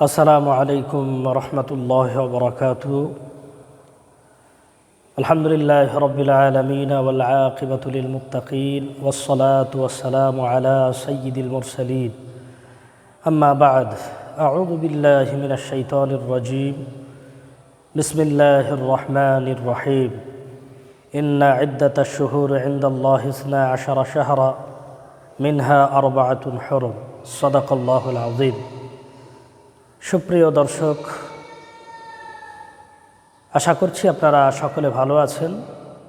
السلام عليكم ورحمة الله وبركاته. الحمد لله رب العالمين والعاقبة للمتقين والصلاة والسلام على سيد المرسلين. أما بعد أعوذ بالله من الشيطان الرجيم. بسم الله الرحمن الرحيم. إن عدة الشهور عند الله اثنا عشر شهرا منها أربعة حرم. صدق الله العظيم. সুপ্রিয় দর্শক, আশা করছি আপনারা সকলে ভালো আছেন।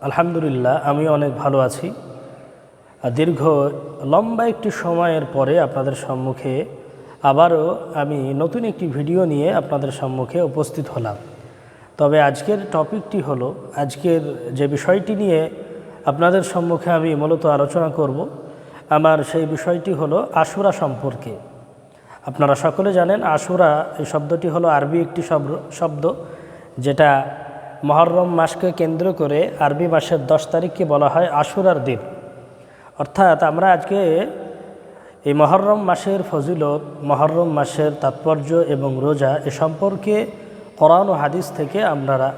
আলহামদুলিল্লাহ আমি অনেক ভালো আছি। দীর্ঘ, লম্বা একটি সময়ের পরে আপনাদের সম্মুখে আবারও আমি নতুন একটি ভিডিও নিয়ে আপনাদের সম্মুখে উপস্থিত হলাম। তবে আজকের টপিকটি হলো, আজকের যে বিষয়টি নিয়ে আপনাদের সম্মুখে আমি মূলত আলোচনা করব, আমার সেই বিষয়টি হলো আশুরা সম্পর্কে। আপনারা সকলে জানেন আশুরা, এই শব্দটি হলো আরবি একটি শব্দ- যেটা মহরম মাসকে কেন্দ্র করে আরবি মাসের দশ তারিখকে বলা হয় আশুরার দিন। অর্থাৎ আমরা আজকে এই মহরম মাসের ফজিলত, মহরম মাসের তাৎপর্য এবং রোজা এ সম্পর্কে কোরআন ও হাদিস থেকে আমরা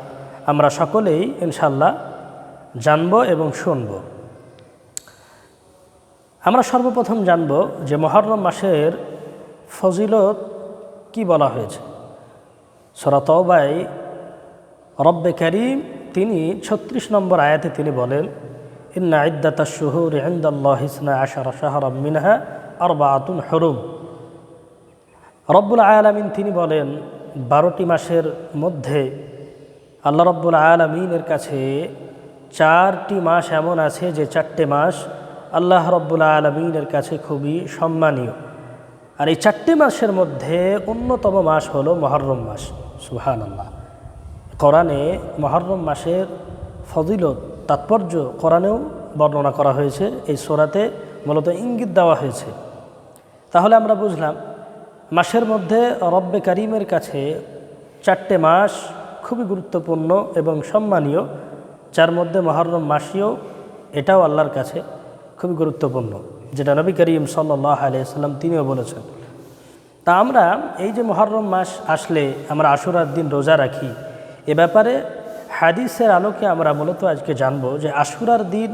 আমরা সকলেই ইনশাল্লাহ জানব এবং শুনব। আমরা সর্বপ্রথম জানব যে মহরম মাসের ফজিলত কি বলা হয়েছে? সরাতবাই রব্বে করিম তিনি ছত্রিশ নম্বর আয়াতে তিনি বলেন, ইন্না ইদ্দাতা শুহুর ইন্দাল্লাহ ইসনা আশারা শাহর মিনহা আর আরবাআতুন হরুম। রব্বুল আয়ালামিন তিনি বলেন, বারোটি মাসের মধ্যে আল্লাহ রব্বুল আয়ালামিনের কাছে চারটি মাস এমন আছে যে চারটে মাস আল্লাহ রব্বুল আয়ালামিনের কাছে খুবই সম্মানীয়। আর এই চারটি মাসের মধ্যে অন্যতম মাস হলো মহরম মাস সুহান আল্লাহ কোরআনে মহরম মাসের ফজিলত, তাৎপর্য কোরআনেও বর্ণনা করা হয়েছে, এই সোরাতে মূলত ইঙ্গিত দেওয়া হয়েছে। তাহলে আমরা বুঝলাম, মাসের মধ্যে রব্বে কারিমের কাছে চারটে মাস খুবই গুরুত্বপূর্ণ এবং সম্মানীয়, যার মধ্যে মহরম মাসিও এটাও আল্লাহর কাছে খুবই গুরুত্বপূর্ণ। যেটা নবী করিম সাল্লাহ আলিয়াল্লাম তিনিও বলেছেন। তা আমরা এই যে মহরম মাস আসলে আমরা আশুরার দিন রোজা রাখি, এ ব্যাপারে হাদিসের আলোকে আমরা মূলত আজকে জানব যে আশুরার দিন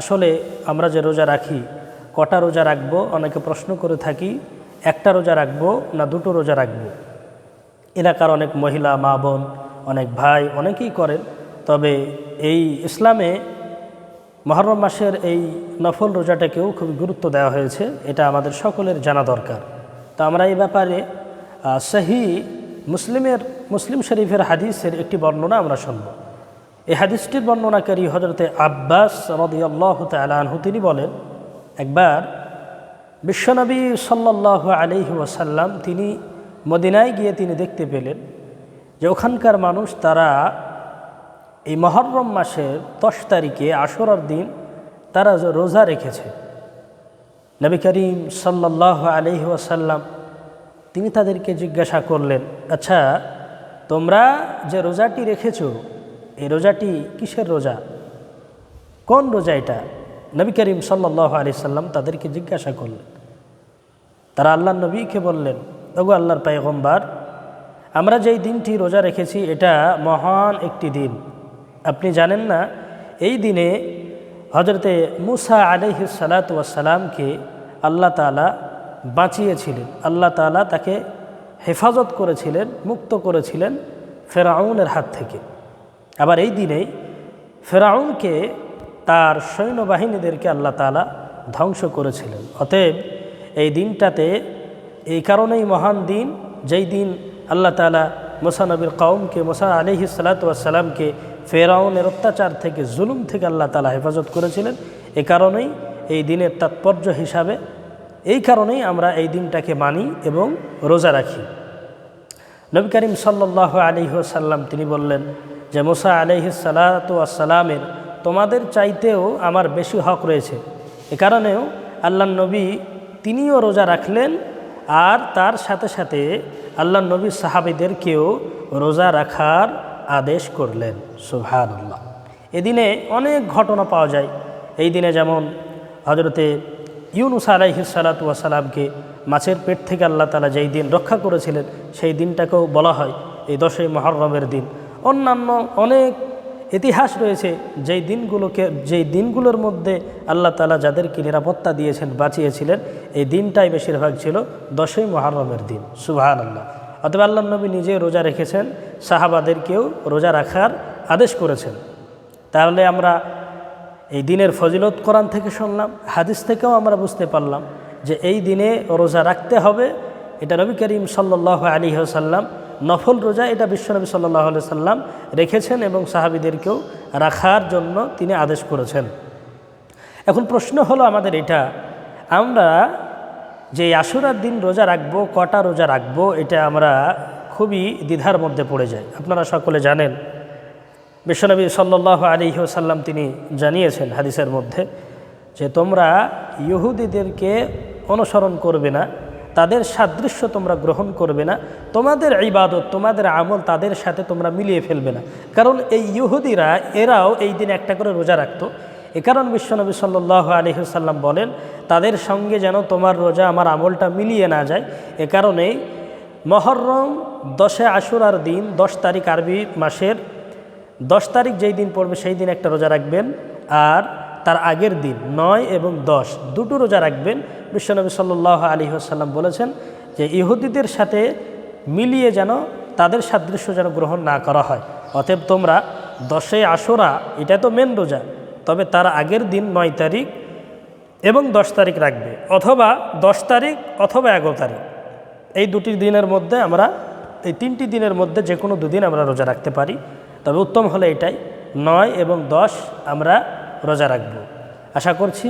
আসলে আমরা যে রোজা রাখি, কটা রোজা রাখব, অনেকে প্রশ্ন করে থাকি, একটা রোজা রাখব না দুটো রোজা রাখব? এলাকার অনেক মহিলা, মা বোন, অনেক ভাই অনেকেই করেন, তবে এই ইসলামে মহরম মাসের এই নফল রোজাটাকেও খুব গুরুত্ব দেওয়া হয়েছে, এটা আমাদের সকলের জানা দরকার। তো আমরা এই ব্যাপারে সহি মুসলিমের, মুসলিম শরীফের হাদিসের একটি বর্ণনা আমরা শুনব। এই হাদিসটির বর্ণনাকারী হজরতে আব্বাস রদিয়াল্লাহ তালাহু তিনি বলেন, একবার বিশ্বনবী সাল্লাহ আলহি ওয়াসাল্লাম তিনি মদিনায় গিয়ে তিনি দেখতে পেলেন যে ওখানকার মানুষ তারা এই মহরম মাসের দশ তারিখে আশরার দিন তারা রোজা রেখেছে। নবী করিম সাল্লাহ আলহি ওয়াসাল্লাম তিনি তাদেরকে জিজ্ঞাসা করলেন আচ্ছা তোমরা যে রোজাটি রেখেছো, এই রোজাটি কিসের রোজা? কোন রোজা এটা? নবী করিম সাল্লাহ আলি সাল্লাম তাদেরকে জিজ্ঞাসা করলেন। তারা আল্লাহ নবীকে বললেন, ওগো আল্লাহর পায়গম্বার, আমরা যেই দিনটি রোজা রেখেছি, এটা মহান একটি দিন। আপনি জানেন না, এই দিনে হজরতে মুসা আলহি সালাতামকে আল্লাহ তালা বাঁচিয়েছিলেন। আল্লাহ তালা তাকে হেফাজত করেছিলেন, মুক্ত করেছিলেন ফেরাউনের হাত থেকে। আবার এই দিনেই ফেরাউনকে তার সৈন্যবাহিনীদেরকে আল্লাহ তালা ধ্বংস করেছিলেন। অতএব এই দিনটাতে এই কারণেই মহান দিন, যেই দিন আল্লাহ তালা মোসা নবীর কৌমকে মোসা আলহি সালাতামকে ফেরাউনের অত্যাচার থেকে, জুলুম থেকে আল্লাহ তালা হেফাজত করেছিলেন। এ কারণেই এই দিনের তাৎপর্য হিসাবে, এই কারণেই আমরা এই দিনটাকে মানি এবং রোজা রাখি। নবী করিম সাল্লাহ আলিহাসাল্লাম তিনি বললেন যে, মোসা আলহি সালাতামের তোমাদের চাইতেও আমার বেশি হক রয়েছে। এ কারণেও আল্লাহ নবী তিনিও রোজা রাখলেন আর তার সাথে সাথে আল্লাহ নবী সাহাবিদেরকেও রোজা রাখার আদেশ করলেন। সুহানুল্লাহ এদিনে অনেক ঘটনা পাওয়া যায়। এই দিনে যেমন হজরতে ইউনুস আলাইহিসালাতুয়াসালামকে মাছের পেট থেকে আল্লাহ তালা যেই দিন রক্ষা করেছিলেন, সেই দিনটাকেও বলা হয় এই দশই মহরমের দিন। অন্যান্য অনেক ইতিহাস রয়েছে, যেই দিনগুলোকে, যেই দিনগুলোর মধ্যে আল্লাহ তালা যাদেরকে নিরাপত্তা দিয়েছেন, বাঁচিয়েছিলেন, এই দিনটাই বেশিরভাগ ছিল দশই মহরমের দিন। সুবাহান আল্লাহ অতএব আল্লাহ নবী নিজে রোজা রেখেছেন, সাহাবাদেরকেও রোজা রাখার আদেশ করেছেন। তাহলে আমরা এই দিনের ফজিলত কোরআন থেকে শুনলাম, হাদিস থেকেও আমরা বুঝতে পারলাম যে এই দিনে রোজা রাখতে হবে। এটা নবী করিম সাল্লাহ আলী সাল্লাম নফল রোজা এটা বিশ্বনবী সাল্লাহ আলি সাল্লাম রেখেছেন এবং সাহাবিদেরকেও রাখার জন্য তিনি আদেশ করেছেন। এখন প্রশ্ন হলো আমাদের এটা, আমরা যে আশুরার দিন রোজা রাখব, কটা রোজা রাখব, এটা আমরা খুবই দ্বিধার মধ্যে পড়ে যাই। আপনারা সকলে জানেন বিশ্বনবী সাল্লাহ আলী সাল্লাম তিনি জানিয়েছেন হাদিসের মধ্যে যে তোমরা ইহুদিদেরকে অনুসরণ করবে না তাদের সাদৃশ্য তোমরা গ্রহণ করবে না। তোমাদের ইবাদত, তোমাদের আমল তাদের সাথে তোমরা মিলিয়ে ফেলবে না। কারণ এই ইহুদিরা, এরাও এই দিন একটা করে রোজা রাখতো। এ কারণ বিশ্বনবী সাল্লাহ আলহিসাল্লাম বলেন, তাদের সঙ্গে যেন তোমার রোজা, আমার আমলটা মিলিয়ে না যায়। এ কারণেই মহরম দশে আশুরার দিন, দশ তারিখ আরবি মাসের, দশ তারিখ যেই দিন পড়বে, সেই দিন একটা রোজা রাখবেন। আর তার আগের দিন, নয় এবং দশ, দুটো রোজা রাখবেন। বিশ্বনবী সাল্লাহ আলী আসাল্লাম বলেছেন যে ইহুদিদের সাথে মিলিয়ে যেন তাদের সাদৃশ্য যেন গ্রহণ না করা হয়। অতএব তোমরা দশে আশোরা, এটা তো মেন রোজা, তবে তার আগের দিন নয় তারিখ এবং দশ তারিখ রাখবে, অথবা দশ তারিখ অথবা এগারো তারিখ। এই দুটি দিনের মধ্যে আমরা, এই তিনটি দিনের মধ্যে যে কোনো দুদিন আমরা রোজা রাখতে পারি। তবে উত্তম হলে এটাই, নয় এবং দশ আমরা রোজা রাখব। আশা করছি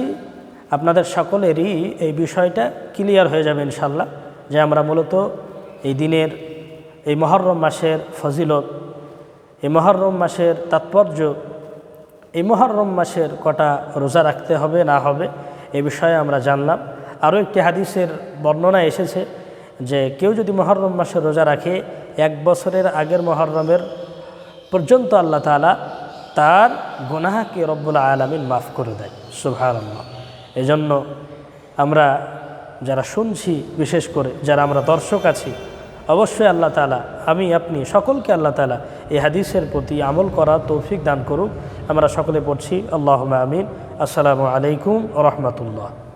আপনাদের সকলেরই এই বিষয়টা ক্লিয়ার হয়ে যাবে ইনশাল্লাহ যে আমরা মূলত এই দিনের, এই মহরম মাসের ফজিলত, এই মহরম মাসের তাৎপর্য, এই মহরম মাসের কটা রোজা রাখতে হবে, না হবে, এ বিষয়ে আমরা জানলাম। আরও একটি হাদিসের বর্ণনা এসেছে যে কেউ যদি মহরম মাসের রোজা রাখে, এক বছরের আগের মহরমের পর্যন্ত আল্লাহ তালা তার গুনাহাকে রব্বুল আলমিন মাফ করে দেয়। সুভার এজন্য আমরা যারা শুনছি, বিশেষ করে যারা আমরা দর্শক আছি, অবশ্যই আল্লাহ তালা আমি, আপনি সকলকে আল্লাহ তালা এই হাদিসের প্রতি আমল করা তৌফিক দান করুক। আমরা সকলে পড়ছি আল্লাহ আমিন। আসসালামু আলাইকুম রহমতুল্লাহ।